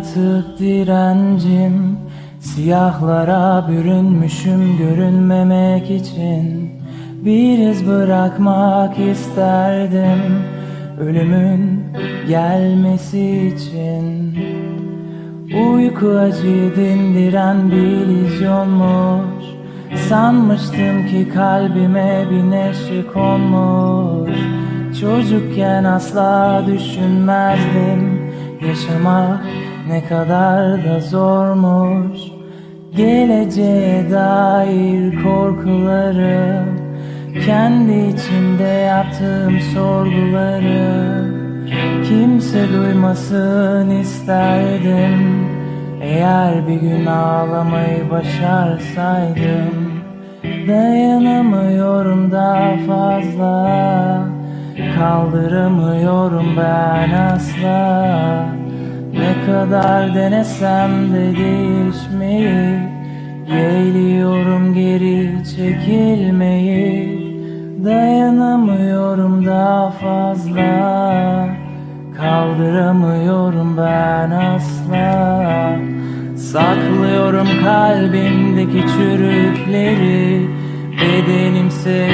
artık direncim. Siyahlara bürünmüşüm görünmemek için. Bir iz bırakmak isterdim Ölümün gelmesi için. Uyku acıyı dindiren bir illüzyonmuş Sanmıştım ki kalbime bir neşe konmuş. Çocukken asla düşünmezdim Yaşamak ne kadar da zormuş. Geleceğe dair korkularım Kendi içimde yaptığım sorguları. Kimse duymasın isterdim. Eğer bir gün ağlamayı başarsaydım Dayanamıyorum daha fazla Kaldıramıyorum ben asla. Ne kadar denesem de değişmeyi Yeğliyorum geri çekilmeyi Dayanamıyorum daha fazla. Kaldıramıyorum ben asla. Saklıyorum kalbimdeki çürükleri Bedenimse